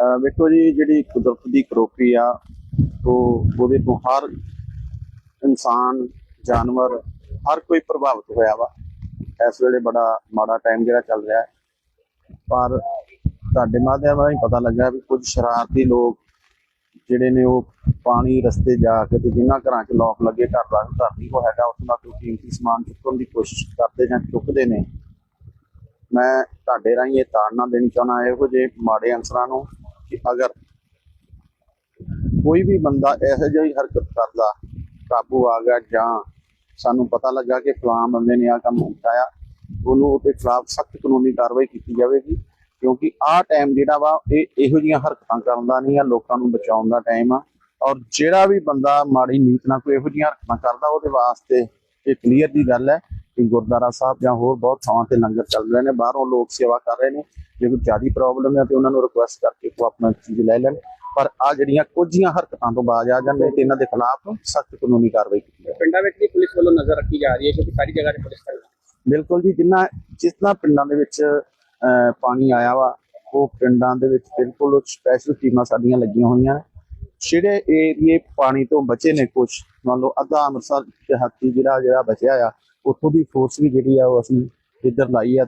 ਵੇਖੋ ਜੀ, ਜਿਹੜੀ ਕੁਦਰਤ ਦੀ ਕਰੋਪੀ ਆ ਉਹ ਉਹਦੇ ਤੋਂ ਹਰ ਇਨਸਾਨ, ਜਾਨਵਰ, ਹਰ ਕੋਈ ਪ੍ਰਭਾਵਿਤ ਹੋਇਆ ਵਾ। ਇਸ ਵੇਲੇ ਬੜਾ ਮਾੜਾ ਟਾਈਮ ਜਿਹੜਾ ਚੱਲ ਰਿਹਾ। ਹੈ ਪਰ ਤੁਹਾਡੇ ਮਾਧਿਅਮ ਰਾਹੀਂ ਪਤਾ ਲੱਗਾ ਵੀ ਕੁਝ ਸ਼ਰਾਰਤੀ ਲੋਕ ਜਿਹੜੇ ਨੇ ਉਹ ਪਾਣੀ ਰਸਤੇ ਜਾ ਕੇ ਤੇ ਜਿਨ੍ਹਾਂ ਘਰਾਂ 'ਚ ਲੋਕ ਲੱਗੇ, ਘਰ ਦਾ ਘਰ ਨਹੀਂ ਕੋ ਹੈਗਾ, ਉੱਥੋਂ ਦਾ ਕੋਈ ਕੀਮਤੀ ਸਮਾਨ ਚੁੱਕਣ ਦੀ ਕੋਸ਼ਿਸ਼ ਕਰਦੇ ਜਾਂ ਚੁੱਕਦੇ ਨੇ। ਮੈਂ ਤੁਹਾਡੇ ਰਾਹੀਂ ਇਹ ਤਾੜਨਾ ਦੇਣੀ ਚਾਹੁੰਦਾ, ਇਹੋ ਜਿਹੇ ਮਾੜੇ ਅਨਸਰਾਂ ਨੂੰ ਕਿ ਅਗਰ ਕੋਈ ਵੀ ਬੰਦਾ ਇਹੋ ਜਿਹੀ ਹਰਕਤ ਕਰਦਾ, ਕਾਬੂ ਆ ਗਿਆ ਜਾਂ ਸਾਨੂੰ ਪਤਾ ਲੱਗਾ ਕਿ ਫਲਾਂ ਬੰਦੇ ਨੇ ਆ ਕੰਮ ਕੀਤਾ ਆ, ਉਹਨੂੰ ਉਹਦੇ ਖਿਲਾਫ ਸਖਤ ਕਾਨੂੰਨੀ ਕਾਰਵਾਈ ਕੀਤੀ ਜਾਵੇਗੀ, ਕਿਉਂਕਿ ਆਹ ਟਾਈਮ ਜਿਹੜਾ ਵਾ, ਇਹ ਇਹੋ ਜਿਹੀਆਂ ਹਰਕਤਾਂ ਕਰਨ ਦਾ ਨਹੀਂ ਆ, ਲੋਕਾਂ ਨੂੰ ਬਚਾਉਣ ਦਾ ਟਾਈਮ ਆ, ਔਰ ਜਿਹੜਾ ਵੀ ਬੰਦਾ ਮਾੜੀ ਨੀਤ ਨਾਲ ਕੋਈ ਇਹੋ ਜਿਹੀਆਂ ਹਰਕਤਾਂ ਕਰਦਾ, ਉਹਦੇ ਵਾਸਤੇ ਇਹ ਕਲੀਅਰ ਦੀ ਗੱਲ ਹੈ ਕਿ ਗੁਰਦੁਆਰਾ ਸਾਹਿਬ ਜਾਂ ਹੋਰ ਬਹੁਤ ਥਾਵਾਂ ਤੇ ਲੰਗਰ ਚੱਲ ਰਹੇ ਨੇ ਬਾਹਰੋਂ ਲੋਕ ਸੇਵਾ ਕਰ ਰਹੇ ਨੇ ਜੇ ਕੋਈ ਜ਼ਿਆਦੀ ਪ੍ਰੋਬਲਮ ਹੈ ਤੇ ਉਹਨਾਂ ਨੂੰ ਰਿਕੁਐਸਟ ਕਰਕੇ ਉਹ ਆਪਣਾ ਚੀਜ਼ ਲੈ ਲੈਣ। ਪਰ ਆ ਜਿਹੜੀਆਂ ਕੁਝੀਆਂ ਹਰਕਤਾਂ ਤੋਂ ਬਾਜ਼ ਆ ਜਾਂਦੇ ਤੇ ਇਹਨਾਂ ਦੇ ਖਿਲਾਫ ਸਖਤ ਕਾਨੂੰਨੀ ਕਾਰਵਾਈ ਕੀਤੀ ਜਾਵੇ। ਪਿੰਡਾਂ ਵਿੱਚ ਵੀ ਪੁਲਿਸ ਵੱਲੋਂ ਨਜ਼ਰ ਰੱਖੀ ਜਾ ਰਹੀ ਹੈ ਕਿਉਂਕਿ ਸਾਰੀ ਜਗ੍ਹਾ ਤੇ ਪੁਲਿਸ ਖੜੀ ਬਿਲਕੁਲ ਜੀ ਜਿੰਨਾ ਤਰ੍ਹਾਂ ਪਿੰਡਾਂ ਦੇ ਵਿੱਚ ਪਾਣੀ ਆਇਆ ਵਾ ਉਹ ਪਿੰਡਾਂ ਦੇ ਵਿੱਚ ਬਿਲਕੁਲ ਸਪੈਸ਼ਲ ਟੀਮਾਂ ਸਾਡੀਆਂ ਲੱਗੀਆਂ ਹੋਈਆਂ ਨੇ। ਜਿਹੜੇ ਏਰੀਏ ਪਾਣੀ ਤੋਂ ਬਚੇ ਨੇ ਕੁਝ ਮੰਨ ਲਓ ਅੱਧਾ ਅੰਮ੍ਰਿਤਸਰ ਦਿਹਾਤੀ ਜਿਹੜਾ ਜਿਹੜਾ ਬਚਿਆ ਆ ਉੱਥੋਂ ਦੀ ਫੋਰਸ ਵੀ ਜਿਹੜੀ ਆ ਉਹ ਅਸੀਂ ਇੱਧਰ ਲਾਈ ਆ